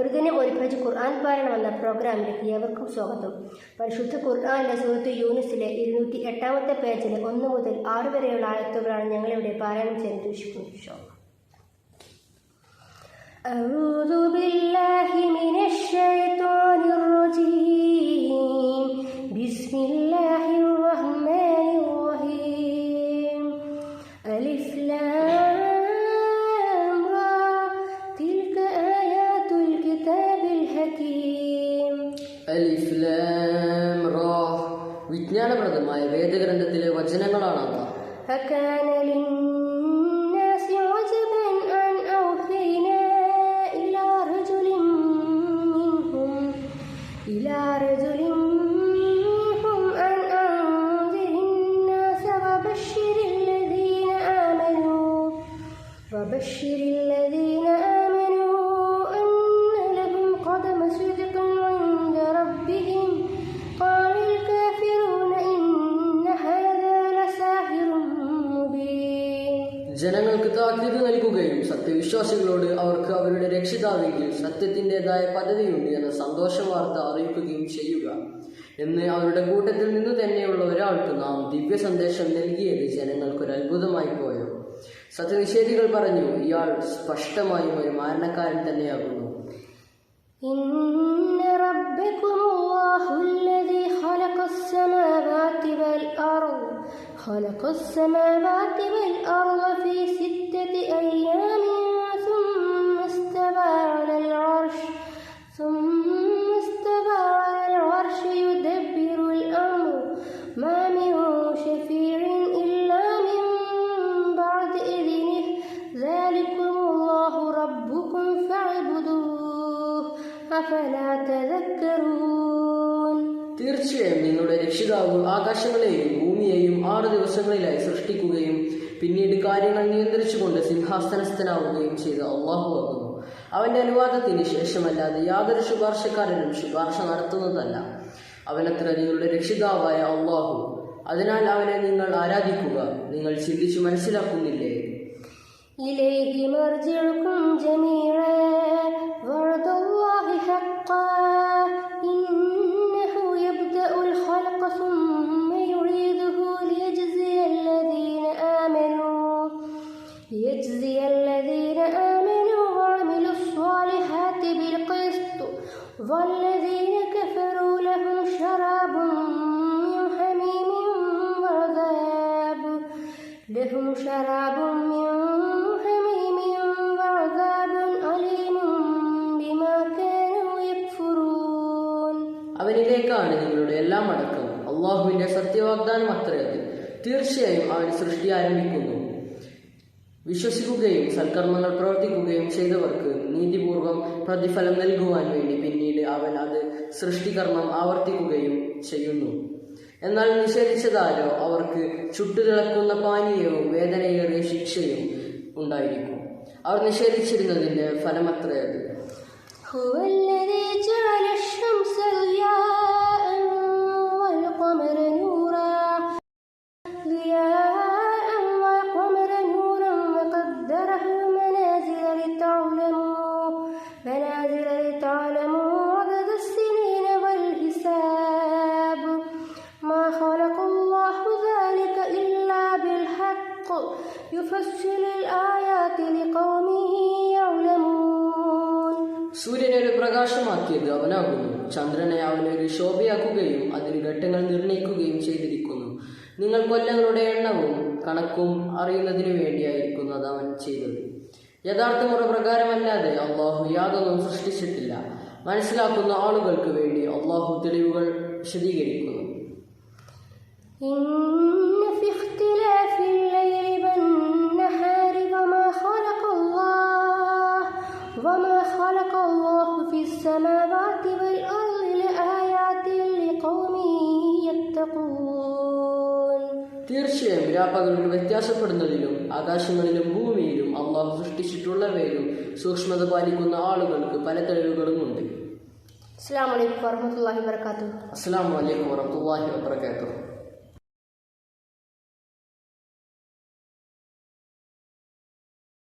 ഒരു ദിനം ഒരു പേജ് ഖുർആൻ പാരായണം എന്ന പ്രോഗ്രാമിലേക്ക് ഏവർക്കും സ്വാഗതം. പരിശുദ്ധ ഖുർആനിലെ സുഹൃത്ത് യൂണിസിലെ ഇരുന്നൂറ്റി എട്ടാമത്തെ പേജിലെ ഒന്ന് മുതൽ ആറ് വരെയുള്ള ആയത്തുകളാണ് ഞങ്ങളിവിടെ പാരായണം ചെയ്യാൻ ഉദ്ദേശിക്കുന്നത് വിജ്ഞാനപ്രദമായ വേദഗ്രന്ഥത്തിലെ വചനങ്ങളാണ് അവ فكان للناس عجبا أن أوحينا إلى رجل منهم إلى رجل منهم أن أنذر الناس وبشر الذين آمنوا وبشر ജനങ്ങൾക്ക് താക്കീത് നൽകുകയും സത്യവിശ്വാസികളോട് അവർക്ക് അവരുടെ രക്ഷിതാവെങ്കിൽ സത്യത്തിൻ്റെതായ പദവിയുണ്ട് എന്ന സന്തോഷ വാർത്ത അറിയിക്കുകയും ചെയ്യുക എന്ന് അവരുടെ കൂട്ടത്തിൽ നിന്ന് തന്നെയുള്ള ഒരാൾക്ക് നാം ദിവ്യ സന്ദേശം നൽകിയത് ജനങ്ങൾക്കൊരു അത്ഭുതമായി പോയോ സത്യനിഷേധികൾ പറഞ്ഞു ഇയാൾ സ്പഷ്ടമായും ഒരു മാരണക്കാരൻ തന്നെയാകുന്നു إن ربكم الله الذي خلق السماوات والأرض خلق السماوات والأرض في ستة തീർച്ചയായും നിങ്ങളുടെ രക്ഷിതാവ് ആകാശങ്ങളെയും ഭൂമിയെയും ആറ് ദിവസങ്ങളിലായി സൃഷ്ടിക്കുകയും പിന്നീട് കാര്യങ്ങൾ നിയന്ത്രിച്ചുകൊണ്ട് സിംഹാസനസ്ഥനാവുകയും ചെയ്ത അള്ളാഹു ആകുന്നു. അവന്റെ അനുവാദത്തിന് ശേഷമല്ലാതെ യാതൊരു ശുപാർശക്കാരനും ശുപാർശ നടത്തുന്നതല്ല. അവനത്ര നിങ്ങളുടെ രക്ഷിതാവായ അള്ളാഹു. അതിനാൽ അവനെ നിങ്ങൾ ആരാധിക്കുക. നിങ്ങൾ ചിന്തിച്ചു മനസ്സിലാക്കുന്നില്ലേ? ഇലേഹി മർജിഴുക്കും ജമീഴ حقا إنه يبدأ الخلق ثم يعيده ليجزي الذين آمنوا ليجزي الذين آمنوا وعملوا الصالحات بالقسط. والذين كفروا لهم شراب من حميم وعذاب لهم شراب من അള്ളാഹുവിന്റെ സത്യവാഗ്ദാനം അത്രയത് തീർച്ചയായും അവൻ സൃഷ്ടി ആരംഭിക്കുന്നു. വിശ്വസിക്കുകയും സൽക്കർമ്മങ്ങൾ പ്രവർത്തിക്കുകയും ചെയ്തവർക്ക് നീതിപൂർവം പ്രതിഫലം നൽകുവാൻ വേണ്ടി പിന്നീട് അവൻ അത് സൃഷ്ടികർമ്മം ആവർത്തിക്കുകയും ചെയ്യുന്നു. എന്നാൽ നിഷേധിച്ചതാരോ അവർക്ക് ചുട്ടുതിളക്കുന്ന പാനീയവും വേദനയേറിയ ശിക്ഷയും ഉണ്ടായിരിക്കും. അവർ നിഷേധിച്ചിരുന്നതിന്റെ ഫലമത്രയത് സൂര്യനെ ഒരു പ്രകാശമാക്കിയത് അവനാകുന്നു. ചന്ദ്രനെ അവനൊരു ശോഭയാക്കുകയും അതിന് ഘട്ടങ്ങൾ നിർണയിക്കുകയും ചെയ്തിരിക്കുന്നു. നിങ്ങൾ കൊല്ലങ്ങളുടെ എണ്ണവും കണക്കും അറിയുന്നതിനു വേണ്ടിയായിരിക്കുന്നു അത് അവൻ ചെയ്തത്. യഥാർത്ഥ മുറപ്രകാരമല്ലാതെ അള്ളാഹു യാതൊന്നും സൃഷ്ടിച്ചിട്ടില്ല. മനസ്സിലാക്കുന്ന ആളുകൾക്ക് വേണ്ടി അള്ളാഹു തെളിവുകൾ വിശദീകരിക്കുന്നു. തീർച്ചയായും രാപ്പകലുകൾ വ്യത്യാസപ്പെടുന്നതിലും ആകാശങ്ങളിലും ഭൂമിയിലും അള്ളാഹു സൃഷ്ടിച്ചിട്ടുള്ളവയിലും സൂക്ഷ്മത പാലിക്കുന്ന ആളുകൾക്ക് പല തെളിവുകളും ഉണ്ട്. അസ്സാം വലൈക്കും വാഹമത്തല്ലാഹി വാത്തു അസ്സാം വലൈക്കും വാഹമത്തല്ലാഹി വബർക്കാത്തു